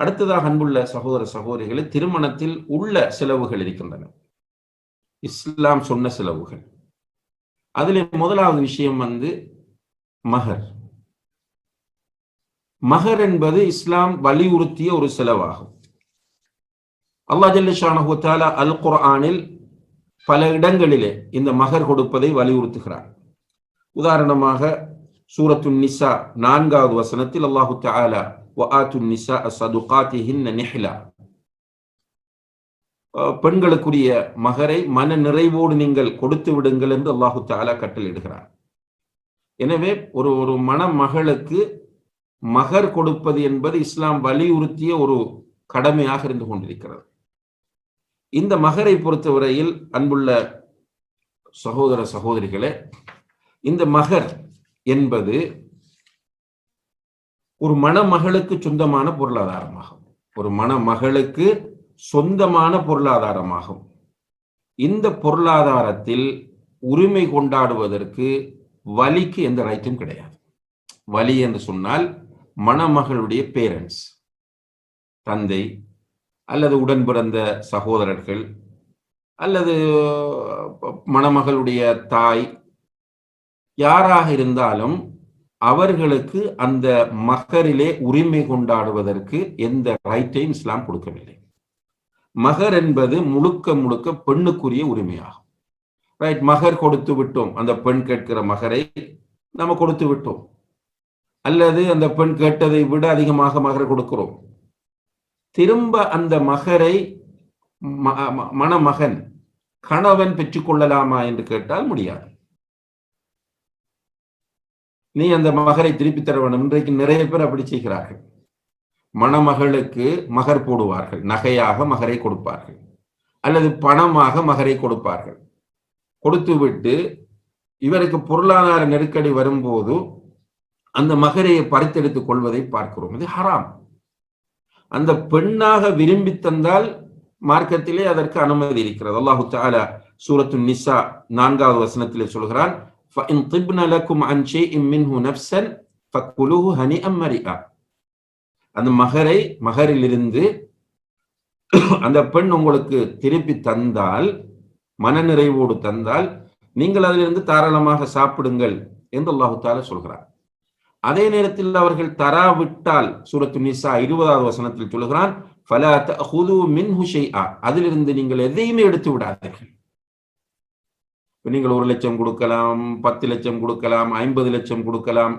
அடுத்ததாக அன்புள்ள சகோதர சகோதரிகளை திருமணத்தில் உள்ள செலவுகள் இருக்கின்றன. இஸ்லாம் சொன்ன செலவுகள். அதில் முதலாவது விஷயம் வந்து மகர். மகர் என்பது இஸ்லாம் வலியுறுத்திய ஒரு செலவாகும். அல்லாஹ் ஜல்லிஷானஹு அல் குர்ஆனில் பல இடங்களிலே இந்த மகர் கொடுப்பதை வலியுறுத்துகிறார். உதாரணமாக சூரத்து நிசா நான்காவது வசனத்தில் அல்லாஹு தாலா ஆத்து நிசா சதுகாத்தி ஹின்ன நிஹிலா பெண்களுக்குரிய மகரை மன நிறைவோடு நீங்கள் கொடுத்து விடுங்கள் என்று அல்லாஹு தாலா கட்டளிடுகிறார் எனவே ஒரு ஒரு மணமகளுக்கு மகர் கொடுப்பது என்பது இஸ்லாம் வலியுறுத்திய ஒரு கடமையாக இருந்து கொண்டிருக்கிறது. இந்த மகரை பொறுத்தவரையில் அன்புள்ள சகோதர சகோதரிகளே இந்த மகர் என்பது ஒரு மணமகளுக்கு சொந்தமான பொருளாதாரமாகும். ஒரு மணமகளுக்கு சொந்தமான பொருளாதாரமாகும். இந்த பொருளாதாரத்தில் உரிமை கொண்டாடுவதற்கு வலிக்கு எந்த ரைட்டும் கிடையாது. வலி என்று சொன்னால் மணமகளுடைய பேரண்ட்ஸ் தந்தை அல்லது உடன் பிறந்த சகோதரர்கள் அல்லது மணமகளுடைய தாய் யாராக இருந்தாலும் அவர்களுக்கு அந்த மகரிலே உரிமை கொண்டாடுவதற்கு எந்த ரைட்டையும் இஸ்லாம் கொடுக்கவில்லை. மகர் என்பது முழுக்க முழுக்க பெண்ணுக்குரிய உரிமையாகும். ரைட் மகர் கொடுத்து விட்டோம். அந்த பெண் கேட்கிற மகரை நம்ம கொடுத்து விட்டோம். அல்லது அந்த பெண் கேட்டதை விட அதிகமாக மகர் கொடுக்கிறோம். திரும்ப அந்த மகரை மணமகன் கணவன் பெற்றுக்கொள்ளலாமா என்று கேட்டால் முடியாது. நீ அந்த மகரை திருப்பி தர வேண்டும். இன்றைக்கு நிறைய பேர் அப்படி செய்கிறார்கள். மணமகளுக்கு மகர் போடுவார்கள். நகையாக மகரை கொடுப்பார்கள். அல்லது பணமாக மகரை கொடுப்பார்கள். கொடுத்துவிட்டு இவருக்கு பொருளாதார நெருக்கடி வரும்போது அந்த மகரையை பறித்தெடுத்துக் கொள்வதை பார்க்கிறோம். இது ஹராம். அந்த பெண்ணாக விரும்பி தந்தால் மார்க்கத்திலே அதற்கு அனுமதி இருக்கிறது. அல்லாஹு தாலா சூரத்து நிசா நான்காவது வசனத்திலே சொல்கிறான் فإن طبن لكم عن شيء منه نفسا فكلوه هنيئا مريئا அந்த மகரை மகரிலிருந்து அந்த பெண் உங்களுக்கு திருப்பி தந்தால் மனநிறைவோடு தந்தால் நீங்கள் அதிலிருந்து தாராளமாக சாப்பிடுங்கள் என்று அல்லாஹு தாலா சொல்கிறார் அதே நேரத்தில் அவர்கள் தராவிட்டால் சூரத்து நிசா இருபதாவது வசனத்தில் சொல்கிறான் ஃபலா தஅஹுது மின்ஹு ஷைஆ அதிலிருந்து நீங்கள் எதையுமே எடுத்து விடாதீர்கள் நீங்கள் ஒரு லட்சம் கொடுக்கலாம் பத்து லட்சம் கொடுக்கலாம் ஐம்பது லட்சம் கொடுக்கலாம்.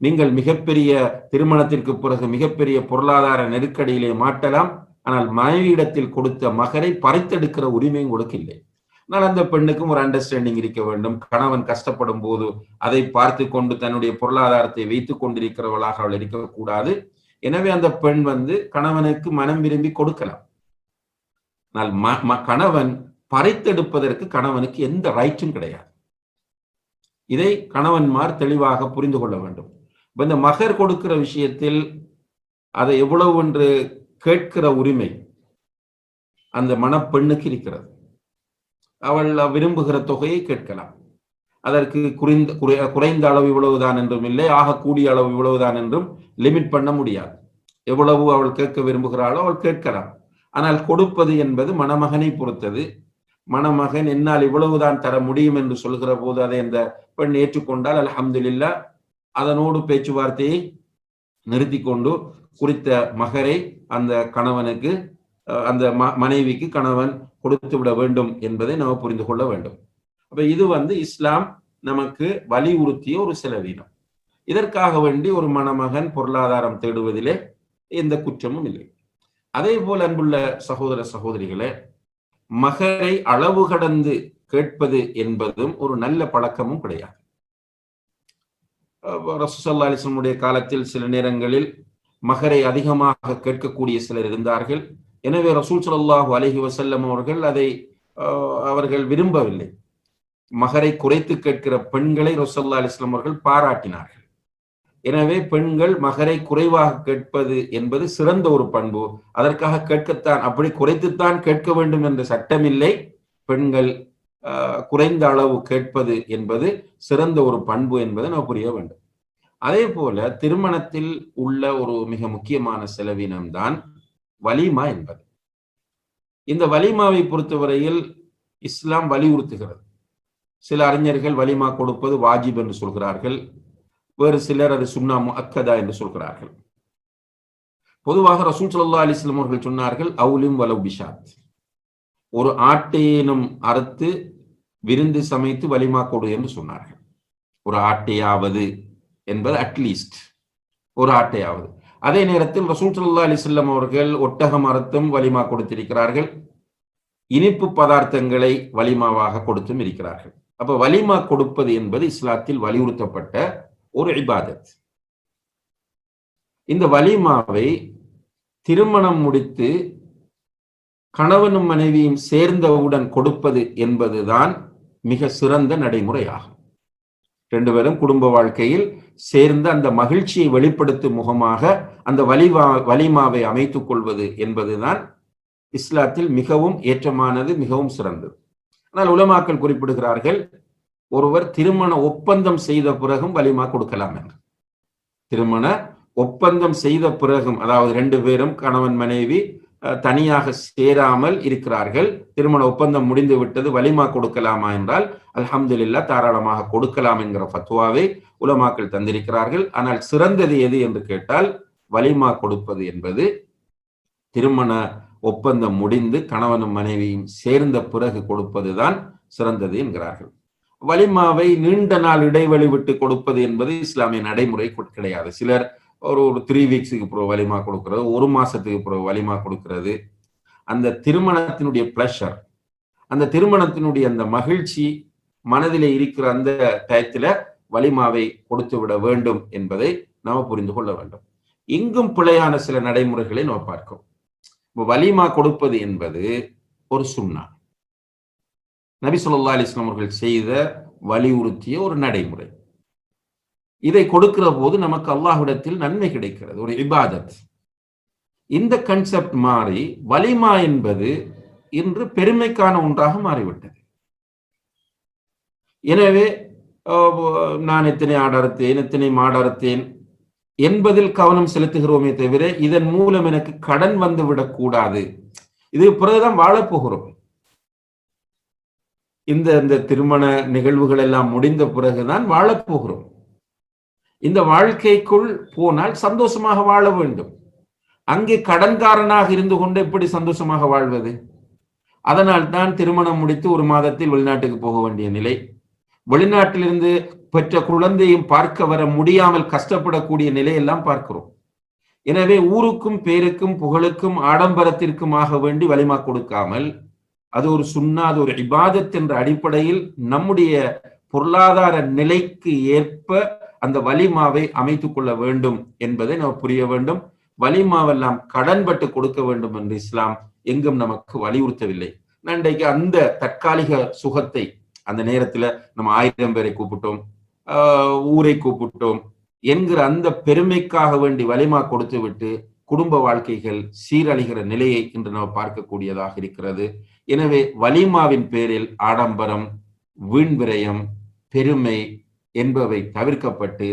நீங்கள் மிகப்பெரிய திருமணத்திற்கு பிறகு மிகப்பெரிய பொருளாதார நெருக்கடியிலே மாட்டலாம். ஆனால் மனைவியிடத்தில் கொடுத்த மகரை பறித்தெடுக்கிற உரிமையும் கொடுக்கில்லை ஆனால் அந்த பெண்ணுக்கும் ஒரு அண்டர்ஸ்டாண்டிங் இருக்க வேண்டும். கணவன் கஷ்டப்படும் போது அதை பார்த்து கொண்டு தன்னுடைய பொருளாதாரத்தை வைத்துக் கொண்டிருக்கிறவளாக அவள் இருக்கக்கூடாது. எனவே அந்த பெண் வந்து கணவனுக்கு மனம் விரும்பி கொடுக்கலாம். ஆனால் கணவன் பறித்தெடுப்பதற்கு கணவனுக்கு எந்த ரைட்டும் கிடையாது. இதை கணவன்மார் தெளிவாக புரிந்து கொள்ள வேண்டும். இந்த மகர் கொடுக்கிற விஷயத்தில் அதை எவ்வளவு என்று கேட்கிற உரிமை அந்த மணப்பெண்ணுக்கு இருக்கிறது. அவள் விரும்புகிற தொகையை கேட்கலாம். அதற்கு குறைந்த குறைந்த அளவு இவ்வளவுதான் என்றும் இல்லை ஆகக்கூடிய கூடிய அளவு இவ்வளவுதான் என்றும் லிமிட் பண்ண முடியாது. எவ்வளவு அவள் கேட்க விரும்புகிறாளோ அவள் கேட்கலாம். ஆனால் கொடுப்பது என்பது மணமகனை பொறுத்தது. மணமகன் என்னால் இவ்வளவுதான் தர முடியும் என்று சொல்கிற போது அதை அந்த பெண் ஏற்றுக்கொண்டால் அலமதுல்லா அதனோடு பேச்சுவார்த்தையை நிறுத்தி கொண்டு குறித்த மகரை அந்த கணவனுக்கு அந்த மனைவிக்கு கணவன் கொடுத்து விட வேண்டும் என்பதை நாம் புரிந்து கொள்ள வேண்டும். அப்ப இது வந்து இஸ்லாம் நமக்கு வலியுறுத்திய ஒரு செலவீனம். இதற்காக வேண்டி ஒரு மணமகன் பொருளாதாரம் தேடுவதிலே எந்த குற்றமும் இல்லை. அதே போல் அன்புள்ள சகோதர சகோதரிகளே மகரை அளவு கடந்து கேட்பது என்பதும் ஒரு நல்ல பழக்கமும் கிடையாது. ரசூசல்லா அலிஸ்லமுடைய காலத்தில் சில நேரங்களில் மகரை அதிகமாக கேட்கக்கூடிய சிலர் இருந்தார்கள். எனவே ரசூல் சல்லாஹூ அலஹி வசல்லம் அவர்கள் அதை அவர்கள் விரும்பவில்லை. மகரை குறைத்து கேட்கிற பெண்களை ரசல்லா அலிஸ்லாம் அவர்கள் பாராட்டினார்கள். எனவே பெண்கள் மகரை குறைவாக கேட்பது என்பது சிறந்த ஒரு பண்பு. அதற்காக கேட்கத்தான் அப்படி குறைத்துத்தான் கேட்க வேண்டும் என்ற சட்டமில்லை. பெண்கள் குறைந்த அளவு கேட்பது என்பது சிறந்த ஒரு பண்பு என்பதை நாம் புரிய வேண்டும். அதே போல திருமணத்தில் உள்ள ஒரு மிக முக்கியமான செலவினம்தான் வலிமா என்பது. இந்த வலிமாவை பொறுத்தவரையில் இஸ்லாம் வலியுறுத்துகிறது. சில அறிஞர்கள் வலிமா கொடுப்பது வாஜிப் என்று சொல்கிறார்கள். வேறு சிலர் அது சுன்னா அக்கதா என்று சொல்கிறார்கள். பொதுவாக ரசூல் சல்லா அலிஸ்லாம் அவர்கள் சொன்னார்கள் அவுலிம் வலவு பிஷாத். ஒரு ஆட்டையேனும் அறுத்து விருந்து சமைத்து வலிமா கொடு என்று சொன்னார்கள். ஒரு ஆட்டையாவது என்பது அட்லீஸ்ட் ஒரு ஆட்டையாவது. அதே நேரத்தில் ரசூல் சல்லா அலிஸ்லம் அவர்கள் ஒட்டகம் அறுத்தும் வலிமா கொடுத்திருக்கிறார்கள். இனிப்பு பதார்த்தங்களை வலிமாவாக கொடுத்தும் இருக்கிறார்கள். அப்ப வலிமா கொடுப்பது என்பது இஸ்லாத்தில் வலியுறுத்தப்பட்ட ஒரு இபாதத். இந்த வலிமாவை திருமணம் முடித்து கணவனும் மனைவியும் சேர்ந்தவுடன் கொடுப்பது என்பதுதான் மிக சிறந்த நடைமுறையாகும். ரெண்டு பேரும் குடும்ப வாழ்க்கையில் சேர்ந்த அந்த மகிழ்ச்சியை வெளிப்படுத்தும் முகமாக அந்த வலிவா வலிமாவை அமைத்துக் கொள்வது என்பதுதான் இஸ்லாத்தில் மிகவும் ஏற்றமானது மிகவும் சிறந்தது. ஆனால் உலமாக்கள் குறிப்பிடுகிறார்கள் ஒருவர் திருமண ஒப்பந்தம் செய்த பிறகும் வலிமா கொடுக்கலாம் என்று. திருமண ஒப்பந்தம் செய்த பிறகும் அதாவது ரெண்டு பேரும் கணவன் மனைவி தனியாக சேராமல் இருக்கிறார்கள். திருமண ஒப்பந்தம் முடிந்து விட்டது வலிமா கொடுக்கலாமா என்றால் அல்ஹம்துல்லா தாராளமாக கொடுக்கலாம் என்கிற ஃபத்வாவை உலமாக்கள் தந்திருக்கிறார்கள். ஆனால் சிறந்தது எது என்று கேட்டால் வலிமா கொடுப்பது என்பது திருமண ஒப்பந்தம் முடிந்து கணவனும் மனைவியும் சேர்ந்த பிறகு கொடுப்பதுதான் சிறந்தது என்கிறார்கள். வலிமாவை நீண்ட நாள் இடைவெளி விட்டு கொடுப்பது என்பது இஸ்லாமிய நடைமுறை கிடையாது. சிலர் ஒரு ஒரு த்ரீ வீக்ஸுக்கு பிறகு வலிமா கொடுக்கறது ஒரு மாசத்துக்கு பிறகு வலிமா கொடுக்கிறது. அந்த திருமணத்தினுடைய பிளஷர் அந்த திருமணத்தினுடைய அந்த மகிழ்ச்சி மனதிலே இருக்கிற அந்த டயத்துல வலிமாவை கொடுத்து விட வேண்டும் என்பதை நாம புரிந்து கொள்ள வேண்டும். இங்கும் பிழையான சில நடைமுறைகளை நாம் பார்க்கிறோம். வலிமா கொடுப்பது என்பது ஒரு சுண்ணா. நபி சொல்லா அலிஸ்லாம் அவர்கள் செய்த வலியுறுத்திய ஒரு நடைமுறை. இதை கொடுக்கிற போது நமக்கு அல்லாஹ்விடத்தில் நன்மை கிடைக்கிறது ஒரு இபாதத். இந்த கன்செப்ட் மாறி வலிமா என்பது இன்று பெருமைக்கான ஒன்றாக மாறிவிட்டது. எனவே நான் எத்தனை ஆடறுத்தேன் எத்தனை மாடறுத்தேன் என்பதில் கவனம் செலுத்துகிறோமே தவிர இதன் மூலம் எனக்கு கடன் வந்து விடக்கூடாது இது பிறகுதான் வாழப்போகிறோம். இந்த இந்த திருமண நிகழ்வுகள் எல்லாம் முடிந்த பிறகுதான் வாழப்போகிறோம் இந்த வாழ்க்கைக்குள் போனால் சந்தோஷமாக வாழ வேண்டும். அங்கே கடன்காரனாக இருந்து கொண்டு எப்படி சந்தோஷமாக வாழ்வது? அதனால் தான் திருமணம் முடித்து ஒரு மாதத்தில் வெளிநாட்டுக்கு போக வேண்டிய நிலை. வெளிநாட்டிலிருந்து பெற்ற குழந்தையும் பார்க்க வர முடியாமல் கஷ்டப்படக்கூடிய நிலையெல்லாம் பார்க்கிறோம். எனவே ஊருக்கும் பேருக்கும் புகழுக்கும் ஆடம்பரத்திற்குமாக வேண்டி வலிமா கொடுக்காமல் அது ஒரு சுண்ணா அது ஒரு இபாதத் என்ற அடிப்படையில் நம்முடைய பொருளாதார நிலைக்கு ஏற்ப அந்த வலிமாவை அமைத்துக் கொள்ள வேண்டும் என்பதை நாம் புரிய வேண்டும். வலிமாவெல்லாம் கடன்பட்டு கொடுக்க வேண்டும் என்று இஸ்லாம் எங்கும் நமக்கு வலியுறுத்தவில்லை. இன்றைக்கு அந்த தற்காலிக சுகத்தை அந்த நேரத்துல நம்ம ஆயிரம் பேரை கூப்பிட்டோம் ஊரை கூப்பிட்டோம் என்கிற அந்த பெருமைக்காக வேண்டி வலிமா கொடுத்து விட்டு குடும்ப வாழ்க்கைகள் சீரழிகிற நிலையை இன்று நாம் பார்க்கக்கூடியதாக இருக்கிறது. எனவே வலிமாவின் பேரில் ஆடம்பரம் வீண் விரயம் பெருமை என்பவை தவிர்க்கப்பட்டு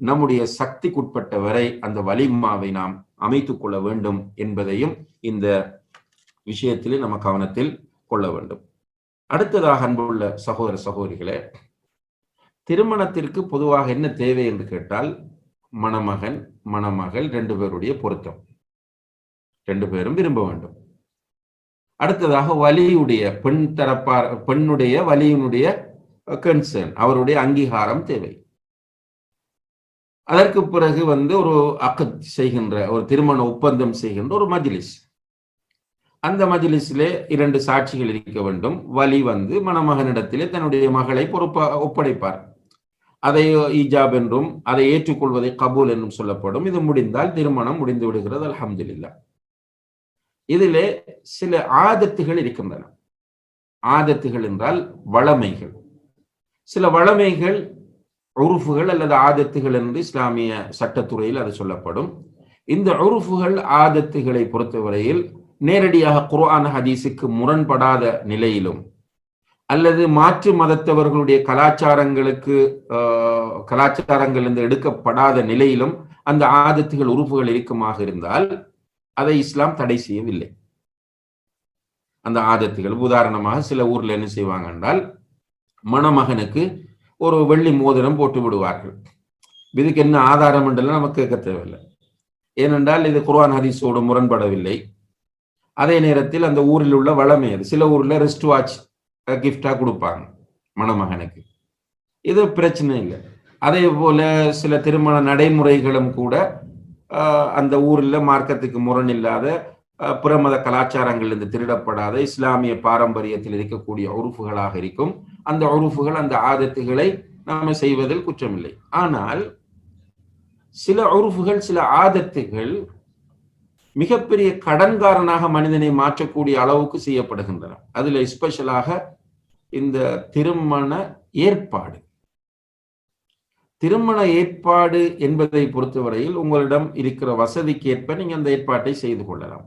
நம்முடைய சக்திக்குட்பட்ட வரை அந்த வலிமாவை நாம் அமைத்துக் கொள்ள வேண்டும் என்பதையும் இந்த விஷயத்திலே நம்ம கவனத்தில் கொள்ள வேண்டும். அடுத்ததாக அன்புள்ள சகோதர சகோதரிகளே திருமணத்திற்கு பொதுவாக என்ன தேவை என்று கேட்டால் மணமகன் மணமகள் ரெண்டு பேருடைய பொருத்தம். ரெண்டு பேரும் விரும்ப வேண்டும். அடுத்ததாக வலியுடைய பெண் தரப்பார் பெண்ணுடைய வலியினுடைய கன்சர்ன் அவருடைய அங்கீகாரம் தேவை. அதற்கு பிறகு வந்து ஒரு அக்கத் செய்கின்ற ஒரு திருமண ஒப்பந்தம் செய்கின்ற ஒரு மஜ்லிஸ். அந்த மஜ்லிஸிலே இரண்டு சாட்சிகள் இருக்க வேண்டும். வலி வந்து மணமகனிடத்திலே தன்னுடைய மகளை பொறுப்பா ஒப்படைப்பார். அதை ஈஜாப் என்றும் அதை ஏற்றுக்கொள்வதை கபூல் என்றும் சொல்லப்படும். இது முடிந்தால் திருமணம் முடிந்து விடுகிறது. அலமதுல்லா இதிலே சில ஆதத்துகள் இருக்கின்றன. ஆதத்துகள் என்றால் வளமைகள். சில வளமைகள் உறுப்புகள் அல்லது ஆதத்துகள் என்று இஸ்லாமிய சட்டத்துறையில் அது சொல்லப்படும். இந்த உறுப்புகள் ஆதத்துகளை பொறுத்தவரையில் நேரடியாக குர்ஆன் ஹதீஸுக்கு முரண்படாத நிலையிலும் அல்லது மாற்று மதத்தவர்களுடைய கலாச்சாரங்களுக்கு கலாச்சாரங்கள் இருந்து எடுக்கப்படாத நிலையிலும் அந்த ஆதத்துகள் உறுப்புகள் இருக்குமாக இருந்தால் அதை இஸ்லாம் தடை செய்யவில்லை. அந்த ஆதத்துகள். உதாரணமாக சில ஊர்ல என்ன செய்வாங்க என்றால் மணமகனுக்கு ஒரு வெள்ளி மோதிரம் போட்டு விடுவார்கள். இதுக்கு என்ன ஆதாரம் என்றெல்லாம் நமக்கு கேட்க தேவையில்லை. ஏனென்றால் இது குர்ஆன் ஹதீஸோடு முரண்படவில்லை. அதே நேரத்தில் அந்த ஊரில் உள்ள வளமை அது. சில ஊர்ல ரெஸ்ட் வாட்ச் கிஃப்டாக கொடுப்பாங்க மணமகனுக்கு. இது பிரச்சனை இல்லை. அதே போல சில திருமண நடைமுறைகளும் கூட அந்த ஊரில் மார்க்கத்துக்கு முரண் இல்லாத புறமத கலாச்சாரங்களிலிருந்து திருடப்படாத இஸ்லாமிய பாரம்பரியத்தில் இருக்கக்கூடிய உறுப்புகளாக இருக்கும். அந்த உறுப்புகள் அந்த ஆதத்துகளை நாம செய்வதில் குற்றமில்லை. ஆனால் சில உறுப்புகள் சில ஆதத்துகள் மிகப்பெரிய கடன்காரனாக மனிதனை மாற்றக்கூடிய அளவுக்கு செய்யப்படுகின்றன. அதுல எஸ்பெஷலாக இந்த திருமண ஏற்பாடு. திருமண ஏற்பாடு என்பதை பொறுத்தவரையில் உங்களிடம் இருக்கிற வசதிக்கு ஏற்ப நீங்க அந்த ஏற்பாட்டை செய்து கொள்ளலாம்.